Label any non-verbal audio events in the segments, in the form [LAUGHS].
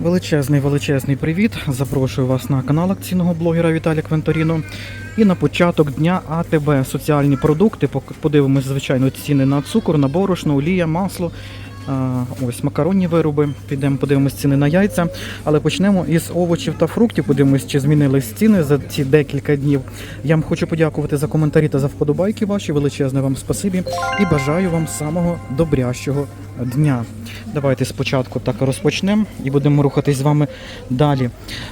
Величезний величезний привіт! Запрошую вас на канал акційного блогера Віталія Квенторіно. І на початок дня АТБ соціальні продукти. Подивимось, звичайно, ціни на цукор, на борошно, олія, масло. Ось макаронні вироби. Підемо подивимось ціни на яйця. Але почнемо із овочів та фруктів. Подивимось, чи змінились ціни за ці декілька днів. Я вам хочу подякувати за коментарі та за вподобайки ваші. Величезне вам спасибі і бажаю вам самого добрящого дня. Давайте спочатку так розпочнемо і будемо рухатись з вами далі.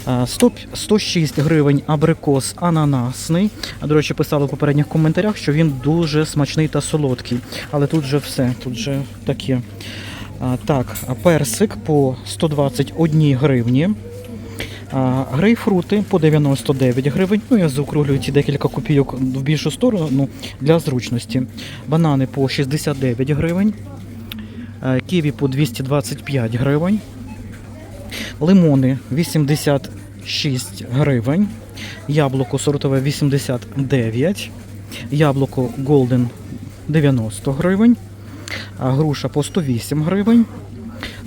Е, 100 106 гривень абрикос ананасний. До речі, писали в попередніх коментарях, що він дуже смачний та солодкий. Але тут же все, тут же таке. Так, персик по 121 гривні. А, Грейпфрути по 99 гривень. Ну, я заокруглюю ці декілька копійок в більшу сторону ну, для зручності. Банани по 69 гривень. Е, Ківі по 225 гривень. Лимони 86 гривень. Яблуко сортове 89. Яблуко Golden 90 гривень. Груша по 108 гривень.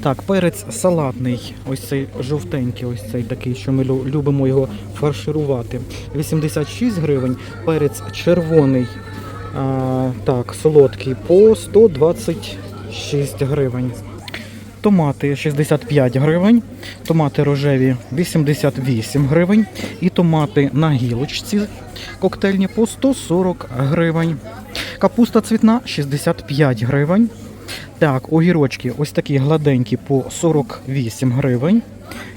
Так, перець салатний, ось цей жовтенький, ось цей такий, що ми любимо його фарширувати. 86 гривень. Перець червоний, а, так, солодкий по 126 гривень. Томати 65 гривень, томати рожеві 88 гривень і томати на гілочці коктейльні по 140 гривень. Капуста цвітна 65 гривень. Так, огірочки ось такі гладенькі по 48 гривень.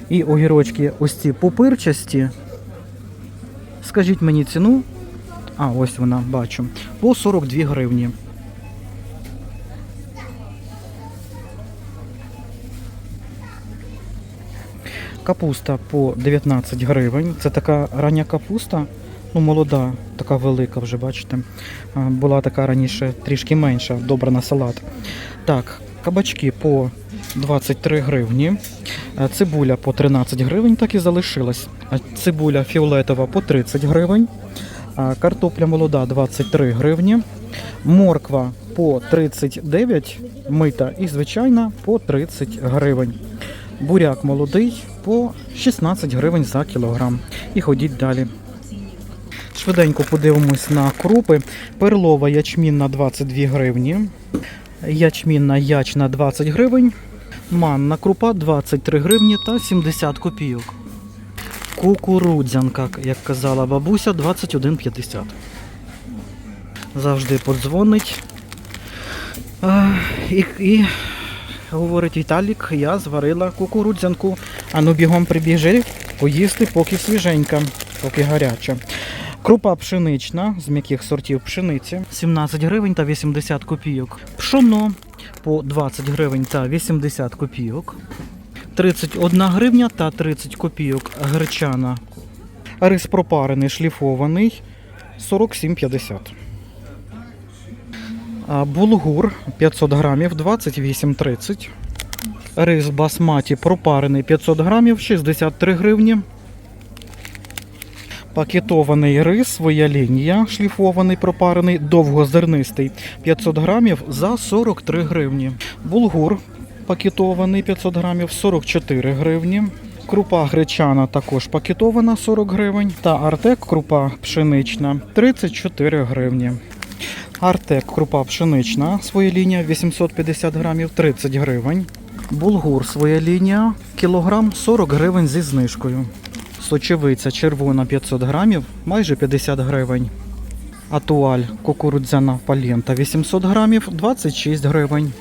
І огірочки ось ці пупирчасті. Скажіть мені ціну. А, ось вона, бачу. По 42 гривні. Капуста по 19 гривень. Це така рання капуста, ну молода, така велика вже, бачите. Була така раніше трішки менша, добра на салат. Так, кабачки по 23 гривні. Цибуля по 13 гривень, так і залишилась. Цибуля фіолетова по 30 гривень. Картопля молода 23 гривні. Морква по 39 мита і звичайна по 30 гривень. Буряк молодий по 16 гривень за кілограм. І ходіть далі. Швиденько подивимось на крупи. Перлова ячмінна 22 гривні. Ячмінна ячна 20 гривень. Манна крупа 23 гривні та 70 копійок. Кукурудзянка, як казала бабуся, 21,50. Завжди подзвонить. І, і говорить Віталік, я зварила кукурудзянку. А ну бігом прибіжи, поїсти, поки свіженька, поки гаряча. Крупа пшенична з м'яких сортів пшениці 17 гривень та 80 копійок. Пшоно по 20 гривень та 80 копійок. 31 гривня та 30 копійок гречана. Рис пропарений шліфований 47,50. Булгур 500 грамів 28,30. Рис басматі пропарений 500 грамів 63 гривні. Пакетований рис, своя лінія, шліфований, пропарений, довгозернистий 500 грамів за 43 гривні. Булгур пакетований 500 грамів 44 гривні. Крупа гречана також пакетована 40 гривень. Та артек крупа пшенична 34 гривні. Артек крупа пшенична, своя лінія 850 грамів 30 гривень. Булгур своя лінія, кілограм 40 гривень зі знижкою. Сочевиця червона 500 грамів, майже 50 гривень. Атуаль кукурудзяна палента 800 грамів 26 гривень.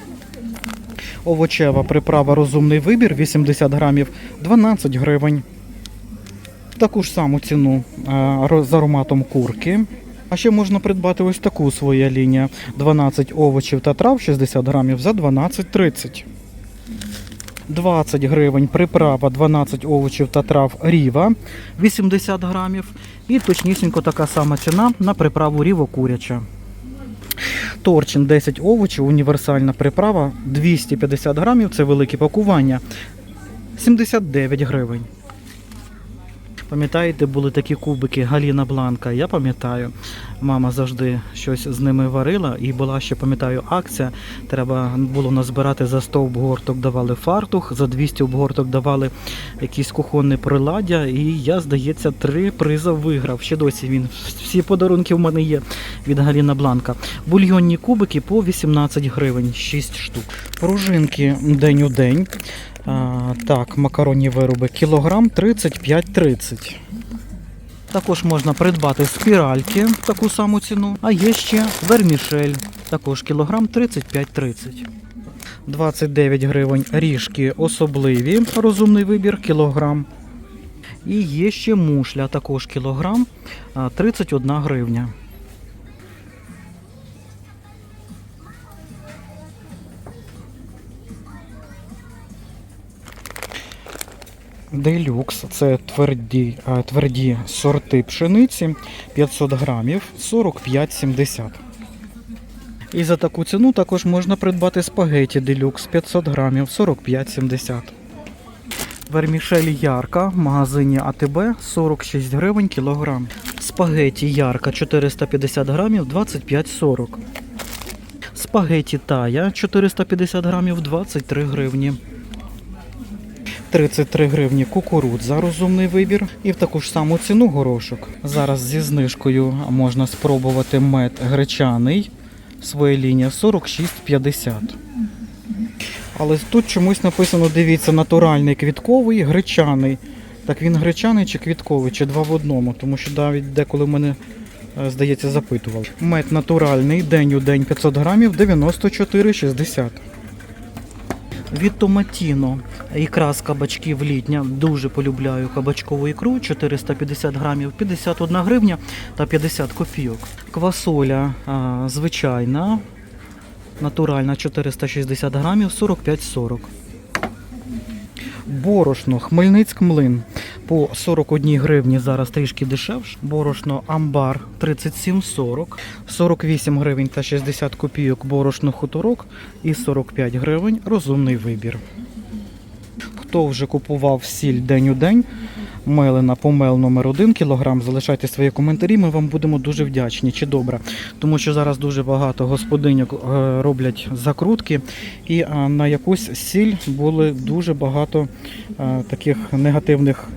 Овочева приправа розумний вибір 80 грамів 12 гривень. Таку ж саму ціну е, з ароматом курки. А ще можна придбати ось таку своя лінія 12 овочів та трав 60 грамів за 12,30. 20 гривень приправа 12 овочів та трав ріва 80 грамів. І точнісінько така сама ціна на приправу ріво куряча. Торчин 10 овочів, універсальна приправа 250 грамів, це велике пакування. 79 гривень. Пам'ятаєте, були такі кубики Галіна Бланка? Я пам'ятаю, мама завжди щось з ними варила, і була ще, пам'ятаю, акція. Треба було назбирати за 100 обгорток давали фартух, за 200 обгорток давали якісь кухонне приладдя. І я, здається, три приза виграв. Ще досі він. Всі подарунки в мене є від Галіна Бланка. Бульйонні кубики по 18 гривень, 6 штук. Пружинки день у день. А, так, макаронні вироби кілограм 35-30. Також можна придбати спіральки таку саму ціну. А є ще вермішель, також кілограм 35-30. 29 гривень ріжки особливі, розумний вибір, кілограм. І є ще мушля, також кілограм, 31 гривня. Делюкс це тверді, тверді сорти пшениці 500 грамів 45,70. І за таку ціну також можна придбати спагеті делюкс 500 грамів 45,70. Вермішель ярка в магазині АТБ 46 гривень кілограм. Спагеті ярка 450 грамів 25,40. Спагеті тая 450 грамів 23 гривні. 33 гривні кукурудза, розумний вибір. І в таку ж саму ціну горошок. Зараз зі знижкою можна спробувати мед гречаний. Своя лінія 46,50. Але тут чомусь написано, дивіться, натуральний квітковий, гречаний. Так він гречаний чи квітковий, чи два в одному, тому що навіть деколи мене, е, здається, запитував. Мед натуральний, день у день 500 грамів, 94,60. Від Томатіно ікра з кабачків літня. Дуже полюбляю кабачкову ікру. 450 грамів, 51 гривня та 50 копійок. Квасоля звичайна, натуральна 460 грамів, 45,40. Борошно, Хмельницьк млин по 41 гривні зараз трішки дешевше. Борошно Амбар 37,40, 48 гривень та 60 копійок борошно хуторок і 45 гривень розумний вибір. Хто вже купував сіль день у день, мелена помел номер 1 кілограм, залишайте свої коментарі, ми вам будемо дуже вдячні чи добре. Тому що зараз дуже багато господинок е, роблять закрутки, і е, на якусь сіль були дуже багато е, таких негативних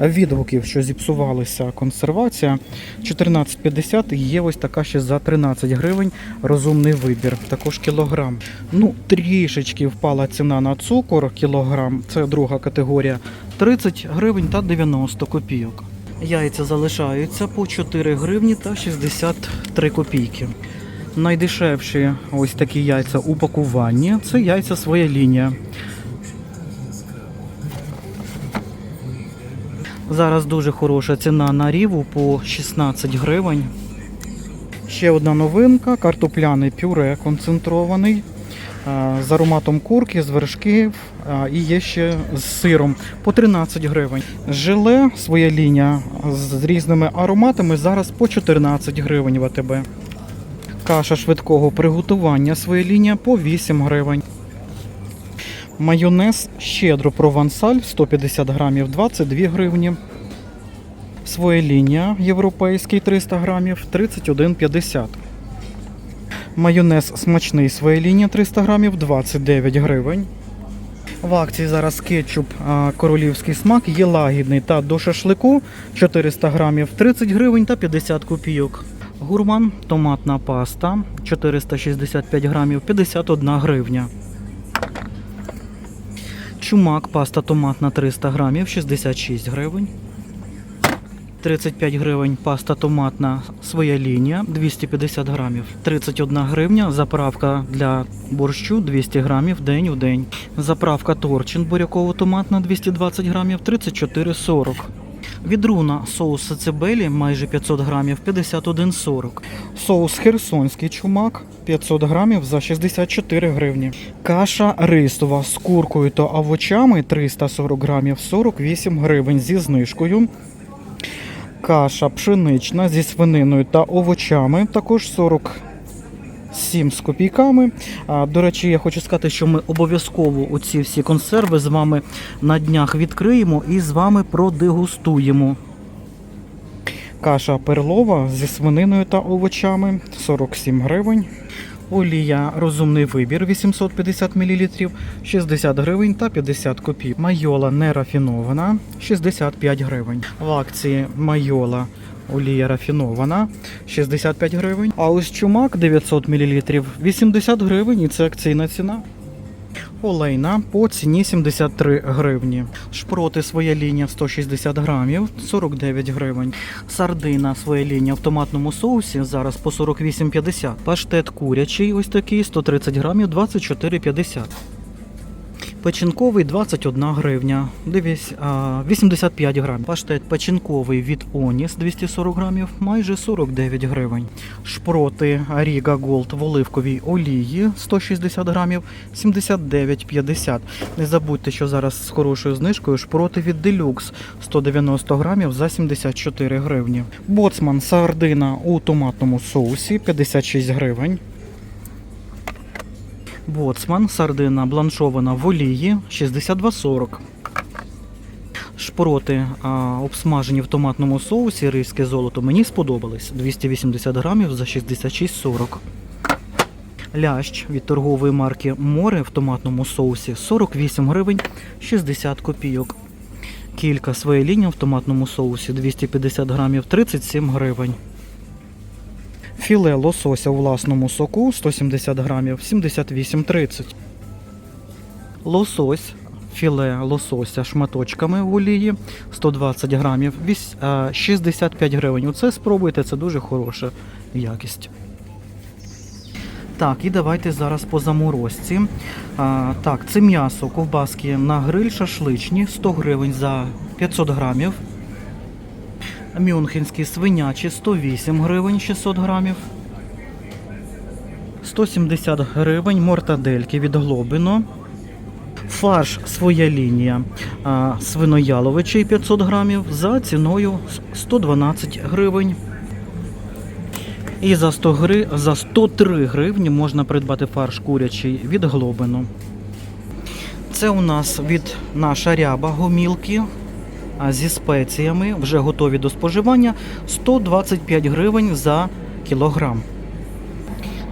відгуків, що зіпсувалася консервація. 14,50 є ось така ще за 13 гривень. Розумний вибір. Також кілограм. Ну, трішечки впала ціна на цукор. Кілограм. Це друга категорія. 30 гривень та 90 копійок. Яйця залишаються по 4 гривні та 63 копійки. Найдешевші ось такі яйця у пакуванні. Це яйця своя лінія. Зараз дуже хороша ціна на ріву по 16 гривень. Ще одна новинка: картопляний пюре концентрований. А, З ароматом курки, з вершків і є ще з сиром по 13 гривень. Желе своя лінія з різними ароматами зараз по 14 гривень в АТБ. Каша швидкого приготування своя лінія по 8 гривень. Майонез щедро провансаль 150 грамів 22 гривні. Своя лінія європейський 300 грамів 31,50. Майонез смачний своя лінія 300 грамів 29 гривень. В акції зараз кетчуп королівський смак є лагідний та до шашлику 400 грамів 30 гривень та 50 копійок. Гурман томатна паста 465 грамів 51 гривня. Чумак, паста томатна 300 грамів, 66 гривень. 35 гривень паста томатна своя лінія 250 грамів. 31 гривня заправка для борщу 200 грамів день у день. Заправка торчин буряково-томатна 220 грамів 34,40. Відруна соус сацебелі майже 500 грамів 51,40. Соус херсонський чумак 500 грамів за 64 гривні. Каша рисова з куркою та овочами 340 грамів 48 гривень зі знижкою. Каша пшенична зі свининою та овочами також 47 з копійками. А, До речі, я хочу сказати, що ми обов'язково оці всі консерви з вами на днях відкриємо і з вами продегустуємо. Каша перлова зі свининою та овочами 47 гривень. Олія розумний вибір 850 мл 60 гривень та 50 копійок. Майола нерафінована 65 гривень. В акції майола олія рафінована 65 гривень. А ось чумак 900 мл 80 гривень і це акційна ціна. Олейна по ціні 73 гривні. Шпроти своя лінія 160 грамів 49 гривень. Сардина своя лінія в томатному соусі зараз по 48,50. Паштет курячий ось такий 130 грамів 24,50. Печінковий 21 гривня. Дивись, а, 85 грамів. Паштет печінковий від Оніс 240 грамів, майже 49 гривень. Шпроти Ріга Голд в оливковій олії 160 грамів, 79,50. Не забудьте, що зараз з хорошою знижкою шпроти від Делюкс 190 грамів за 74 гривні. Боцман сардина у томатному соусі 56 гривень. Боцман, сардина бланшована в олії 62,40. Шпроти а, обсмажені в томатному соусі ризьке золото мені сподобались 280 грамів за 66,40. Лящ від торгової марки Море в томатному соусі 48 гривень 60 копійок. Кілька своєї лінії в томатному соусі 250 грамів 37 гривень. Філе лосося у власному соку 170 грамів 78,30. Лосось. Філе лосося шматочками в олії 120 грамів 65 гривень. Оце спробуйте, це дуже хороша якість. Так, і давайте зараз по заморозці. А, так, це м'ясо, ковбаски на гриль шашличні 100 гривень за 500 грамів. Мюнхенські свинячі 108 гривень 600 грамів. 170 гривень мортадельки від Глобино. Фарш своя лінія свинояловичий 500 грамів за ціною 112 гривень. І за 100 гри... за 103 гривні можна придбати фарш курячий від Глобино. Це у нас від наша ряба гомілки зі спеціями, вже готові до споживання 125 гривень за кілограм.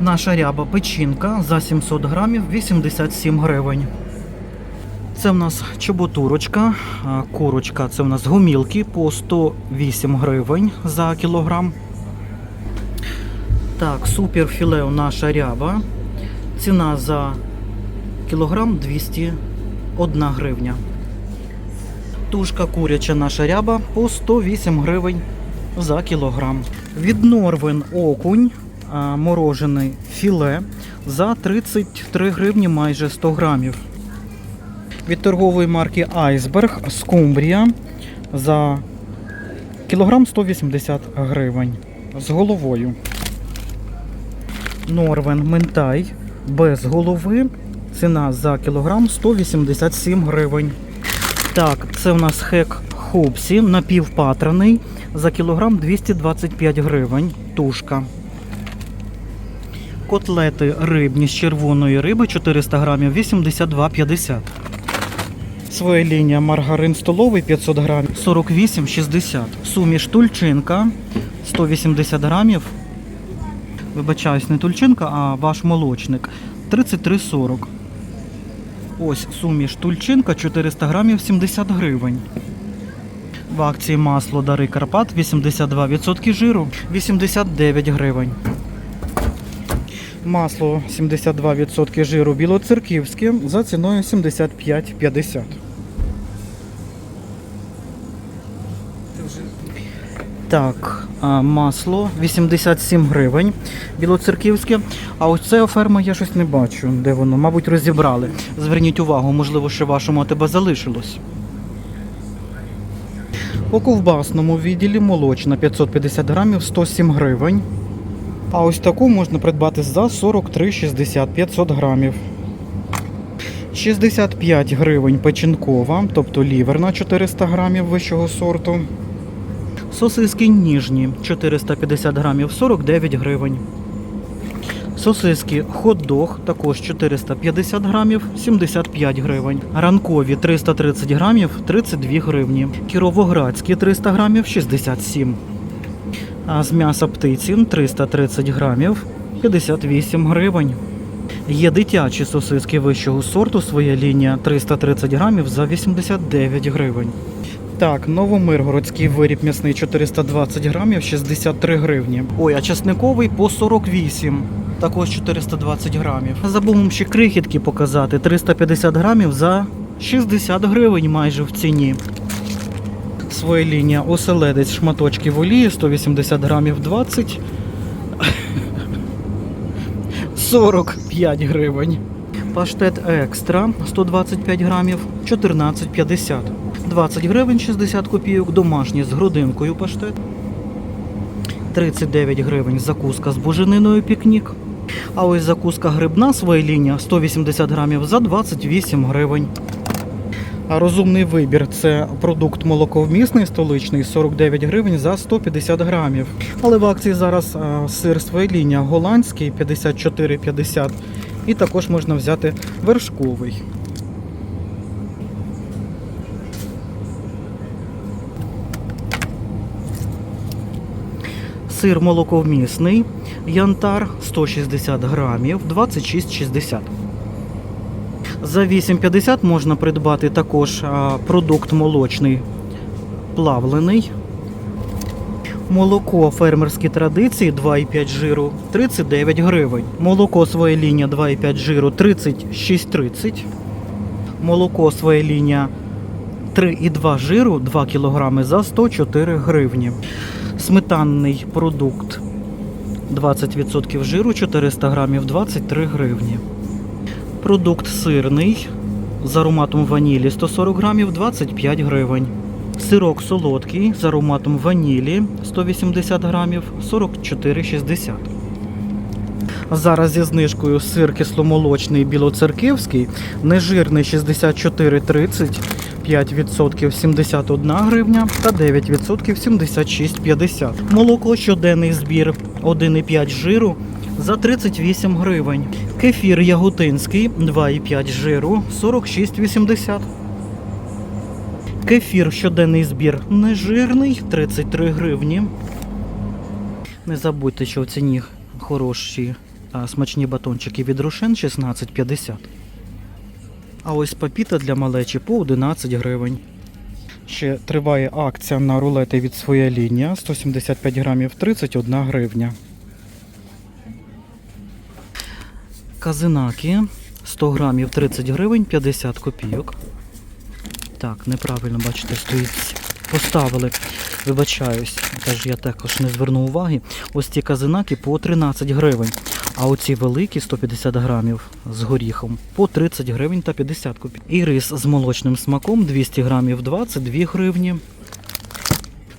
Наша ряба печінка за 700 грамів 87 гривень. Це в нас чоботурочка, курочка, це в нас гомілки по 108 гривень за кілограм. Так, суперфіле наша ряба. Ціна за кілограм 201 гривня. Тушка куряча наша ряба по 108 гривень за кілограм. Від Норвен окунь морожений філе за 33 гривні майже 100 грамів. Від торгової марки Айсберг скумбрія за кілограм 180 гривень з головою. Норвен Ментай без голови. Ціна за кілограм 187 гривень. Так, це у нас хек Хопсі напівпатраний за кілограм 225 гривень. Тушка. Котлети рибні з червоної риби 400 грамів 82,50. Своя лінія маргарин столовий 500 грамів 48,60. Суміш тульчинка 180 грамів. Вибачаюсь, не тульчинка, а ваш молочник 33,40. Ось суміш тульчинка 400 грамів 70 гривень. В акції масло Дари Карпат 82% жиру 89 гривень. Масло 72% жиру білоцерківське за ціною 75,50. Так, масло 87 гривень білоцерківське. А ось це ферма я щось не бачу, де воно. Мабуть, розібрали. Зверніть увагу, можливо, ще вашому тебе залишилось. По ковбасному відділі молочна 550 грамів 107 гривень. А ось таку можна придбати за 43,60 500 грамів. 65 гривень печінкова, тобто ліверна 400 грамів вищого сорту. Сосиски ніжні 450 грамів 49 гривень. Сосиски хот-дог також 450 грамів 75 гривень. Ранкові 330 грамів 32 гривні. Кіровоградські 300 грамів 67. А з м'яса птиці 330 грамів 58 гривень. Є дитячі сосиски вищого сорту, своя лінія 330 грамів за 89 гривень. Так, новомиргородський виріб м'ясний 420 грамів 63 гривні. Ой, а часниковий по 48. Також 420 грамів. Забув ще крихітки показати. 350 грамів за 60 гривень майже в ціні. Своя лінія оселедець шматочків олії 180 грамів 20. 45 [LAUGHS] гривень. Паштет екстра 125 грамів 14,50. 20 гривень 60 копійок. Домашній з грудинкою паштет. 39 гривень закуска з бужениною пікнік. А ось закуска грибна своя лінія 180 грамів за 28 гривень. А розумний вибір це продукт молоковмісний столичний 49 гривень за 150 грамів. Але в акції зараз сир своя лінія голландський 54,50 і також можна взяти вершковий. Сир молоковмісний янтар 160 грамів 26,60. За 8,50 можна придбати також продукт молочний плавлений. Молоко фермерські традиції 2,5 жиру 39 гривень. Молоко своя лінія 2,5 жиру 36,30. Молоко своя лінія 3,2 жиру 2 кг за 104 гривні. Сметанний продукт 20% жиру 400 грамів 23 гривні. Продукт сирний з ароматом ванілі 140 грамів 25 гривень. Сирок солодкий з ароматом ванілі 180 грамів 44,60. Зараз зі знижкою сир кисломолочний білоцерківський, нежирний 64,30, 5% 71 гривня та 9% 76,50. Молоко щоденний збір 1,5 жиру за 38 гривень. Кефір яготинський 2,5 жиру 46,80. Кефір щоденний збір нежирний 33 гривні. Не забудьте, що в ціні хороші а, смачні батончики від Рошен 16,50. А ось папіта для малечі по 11 гривень. Ще триває акція на рулети від своя лінія 175 грамів 31 гривня. Казинаки 100 грамів 30 гривень 50 копійок. Так, неправильно, бачите, стоїть. Поставили, вибачаюсь, теж я також не звернув уваги. Ось ці казинаки по 13 гривень. А оці великі 150 грамів з горіхом по 30 гривень та 50 копійок. І рис з молочним смаком 200 грамів 22 гривні.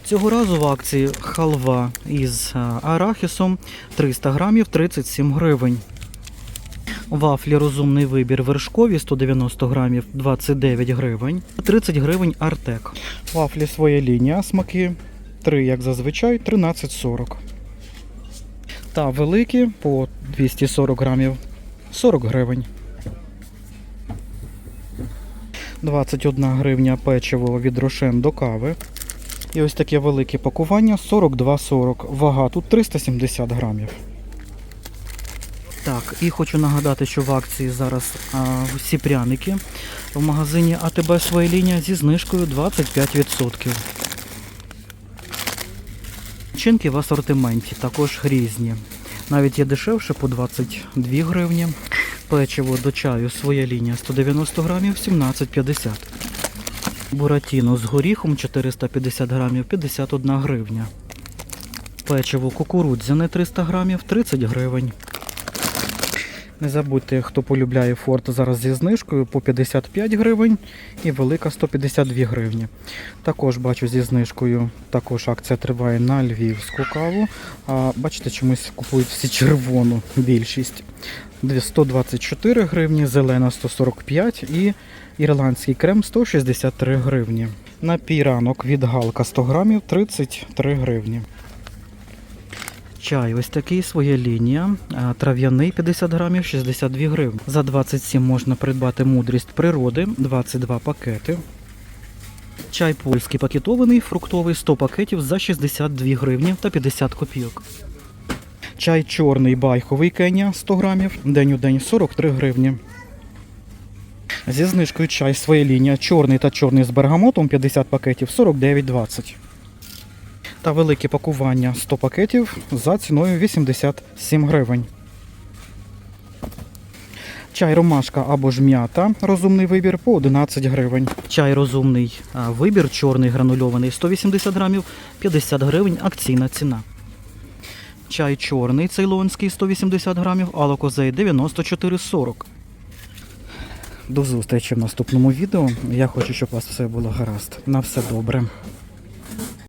Цього разу в акції халва із арахісом 300 грамів 37 гривень. Вафлі розумний вибір вершкові 190 грамів 29 гривень. 30 гривень Артек. Вафлі своя лінія, смаки 3, як зазвичай, 13,40. Та великі по 240 грамів 40 гривень. 21 гривня печиво від Рошен до кави. І ось таке велике пакування 42,40. Вага тут 370 грамів. Так, і хочу нагадати, що в акції зараз а, всі пряники в магазині АТБ своя лінія зі знижкою 25%. Чинки в асортименті також різні. Навіть є дешевше по 22 гривні. Печиво до чаю своя лінія 190 грамів 17,50. Буратіно з горіхом 450 грамів 51 гривня. Печиво кукурудзяне 300 грамів 30 гривень. Не забудьте, хто полюбляє форт зараз зі знижкою по 55 гривень і велика 152 гривні. Також бачу зі знижкою, також акція триває на львівську каву. А бачите, чомусь купують всі червону більшість. 124 гривні, зелена 145 і ірландський крем 163 гривні. Напій ранок від галка 100 грамів 33 гривні. Чай ось такий, своя лінія. Трав'яний 50 грамів 62 гривні. За 27 можна придбати мудрість природи, 22 пакети. Чай польський пакетований, фруктовий 100 пакетів за 62 гривні та 50 копійок. Чай чорний байховий Кенія 100 грамів, день у день 43 гривні. Зі знижкою чай своя лінія чорний та чорний з бергамотом 50 пакетів 49,20. Та велике пакування 100 пакетів за ціною 87 гривень. Чай ромашка або ж м'ята, розумний вибір по 11 гривень. Чай розумний вибір, чорний гранульований 180 грамів, 50 гривень акційна ціна. Чай чорний цейлонський 180 грамів, алокозей 94,40. До зустрічі в наступному відео. Я хочу, щоб у вас все було гаразд. На все добре.